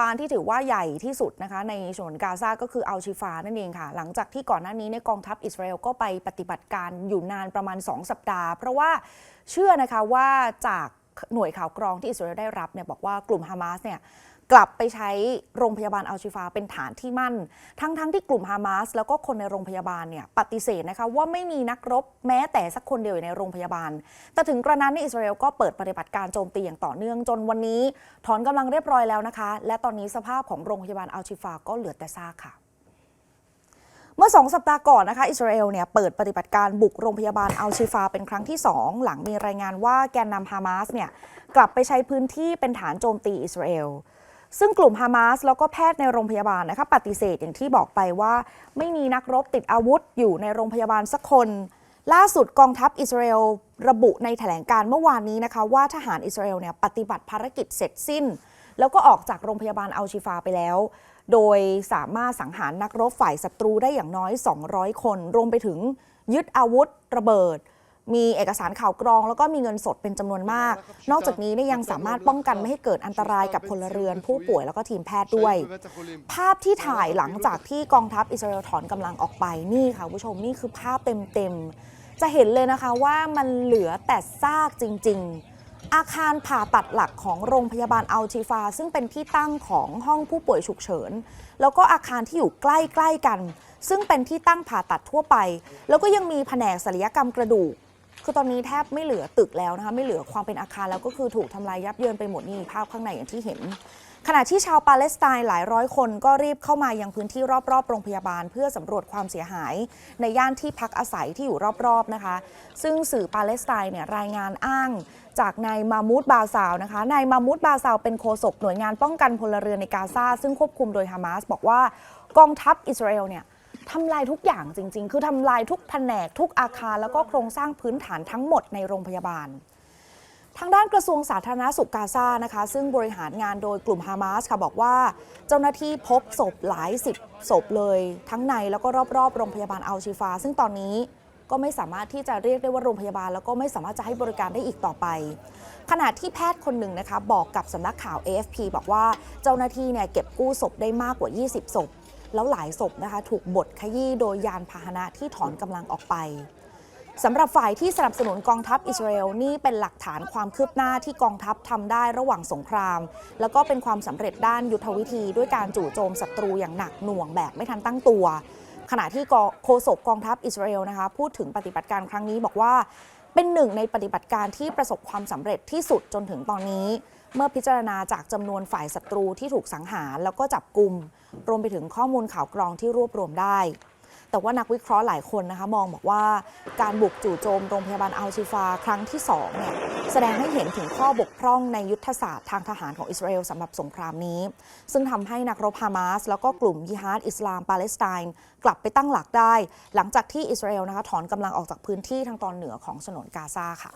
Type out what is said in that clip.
บาลที่ถือว่าใหญ่ที่สุดนะคะในฉนวนกาซาก็คืออัลชิฟานั่นเองค่ะ หลังจากที่ก่อนหน้านี้ในกองทัพอิสราเอลก็ไปปฏิบัติการอยู่นานประมาณ 2 สัปดาห์ เพราะว่าเชื่อนะคะว่าจาก หน่วยข่าวกรองที่อิสราเอลได้รับเนี่ยบอกว่ากลุ่มฮามาสเนี่ยกลับไปใช้โรงพยาบาลอัลชิฟาเป็นฐานที่มั่น ทั้งๆที่กลุ่มฮามาสแล้วก็คนในโรงพยาบาลเนี่ยปฏิเสธนะคะว่าไม่มีนักรบแม้แต่สักคนเดียวอยู่ในโรงพยาบาล แต่ถึงกระนั้นเนอิสราเอลก็เปิดปฏิบัติการโจมตีอย่างต่อเนื่องจนวันนี้ ถอนกำลังเรียบร้อยแล้วนะคะ และตอนนี้สภาพของโรงพยาบาลอัลชิฟาก็เหลือแต่ซากค่ะ อสองสัปดาห์ก่อนนะคะ อิสราเอลเนี่ยเปิดปฏิบัติการบุกโรงพยาบาลอัลชิฟาเป็นครั้งที่ 2 หลังมีรายงานว่าแกนนำฮามาสเนี่ยกลับไปใช้พื้นที่เป็นฐานโจมตีอิสราเอลซึ่งกลุ่มฮามาสแล้วก็แพทย์ในโรงพยาบาลนะคะปฏิเสธอย่างที่บอกไปว่า ไม่มีนักรบติดอาวุธอยู่ในโรงพยาบาลสักคน ล่าสุดกองทัพอิสราเอลระบุในแถลงการเมื่อวานนี้นะคะ ว่าทหารอิสราเอลเนี่ยปฏิบัติภารกิจเสร็จสิ้น แล้วก็ออกจากโรงพยาบาลอัลชิฟาไปแล้ว โดยสามารถสังหารนักรบฝ่ายศัตรูได้อย่างน้อย 200 คน รวมไปถึงยึดอาวุธระเบิด มีเอกสารข่าวกรอง แล้วก็มีเงินสดเป็นจำนวนมาก นอกจากนี้เนี่ยยังสามารถป้องกันไม่ให้เกิดอันตรายกับพลเรือนผู้ป่วยแล้วก็ทีมแพทย์ด้วย ภาพที่ถ่ายหลังจากที่กองทัพอิสราเอลถอนกำลังออกไปนี่ค่ะคุณผู้ชมนี่คือภาพเต็มๆจะเห็นเลยนะคะว่ามันเหลือแต่ซากจริง ๆ อาคารผ่าตัดหลักของโรงพยาบาลอัลชิฟา ซึ่งเป็นที่ตั้งของห้องผู้ป่วยฉุกเฉิน แล้วก็อาคารที่อยู่ใกล้ๆกัน ซึ่งเป็นที่ตั้งผ่าตัดทั่วไป แล้วก็ยังมีแผนกศัลยกรรมกระดูก คือตอนนี้แทบไม่เหลือตึกแล้วนะคะ ไม่เหลือความเป็นอาคารแล้วก็คือถูกทำลายยับเยินไปหมดนี่ภาพข้างในอย่างที่เห็น ขณะที่ชาวปาเลสไตน์หลายร้อยคนก็รีบเข้ามายังพื้นที่รอบๆ โรงพยาบาล เพื่อสำรวจความเสียหาย ในย่านที่พักอาศัยที่อยู่รอบๆนะคะ ซึ่งสื่อปาเลสไตน์เนี่ยรายงานอ้างจากนายมามูดบาซาวนะคะนายมามูดบาซาวเป็นโฆษกหน่วยงานป้องกันพลเรือนในกาซาซึ่งควบคุมโดยฮามาสบอกว่ากองทัพอิสราเอลเนี่ยทำลายทุกอย่างจริง ๆ คือทำลายทุกแผนกทุกอาคารแล้วก็โครงสร้างพื้นฐานทั้งหมดในโรงพยาบาล ทางด้านกระทรวงสาธารณสุขกาซานะคะ ซึ่งบริหารงานโดยกลุ่มฮามาสค่ะบอกว่า เจ้าหน้าที่พบศพหลายสิบศพเลย ทั้งในแล้วก็รอบๆโรงพยาบาลอัลชิฟา ซึ่งตอนนี้ก็ไม่สามารถที่จะเรียกได้ว่าโรงพยาบาล แล้วก็ไม่สามารถจะให้บริการได้อีกต่อไป ขณะที่แพทย์คนหนึ่งนะคะ บอกกับสำนักข่าว AFP บอกว่าเจ้าหน้าที่เนี่ยเก็บกู้ศพได้มากกว่า 20 ศพ แล้วหลายศพนะคะ ถูกบดขยี้โดยยานพาหนะที่ถอนกำลังออกไป สำหรับฝ่ายที่สนับสนุนกองทัพอิสราเอลนี่เป็นหลักฐานความคืบหน้าที่กองทัพทำได้ระหว่างสงคราม แล้วก็เป็นความสำเร็จด้านยุทธวิธีด้วยการจู่โจมศัตรูอย่างหนักหน่วงแบบไม่ทันตั้งตัว ขณะที่โฆษกกองทัพอิสราเอลนะคะพูดถึงปฏิบัติการครั้งนี้บอกว่า เป็นหนึ่งในปฏิบัติการที่ประสบความสำเร็จที่สุดจนถึงตอนนี้ เมื่อพิจารณาจากจำนวนฝ่ายศัตรูที่ถูกสังหารแล้วก็จับกลุ่มรวมไปถึงข้อมูลข่าวกรองที่รวบรวมได้ แต่ว่านักวิเคราะห์หลายคนนะคะมองบอกว่าการบุกจู่โจมโรงพยาบาลอัลชิฟาครั้งที่2เนี่ยแสดงให้เห็นถึงข้อบกพร่องในยุทธศาสตร์ทางทหารของอิสราเอลสำหรับสงครามนี้ ซึ่งทำให้นักรบฮามาสแล้วก็กลุ่มยิฮาดอิสลามปาเลสไตน์กลับไปตั้งหลักได้ หลังจากที่อิสราเอลนะคะถอนกำลังออกจากพื้นที่ทางตอนเหนือของฉนวนกาซาค่ะ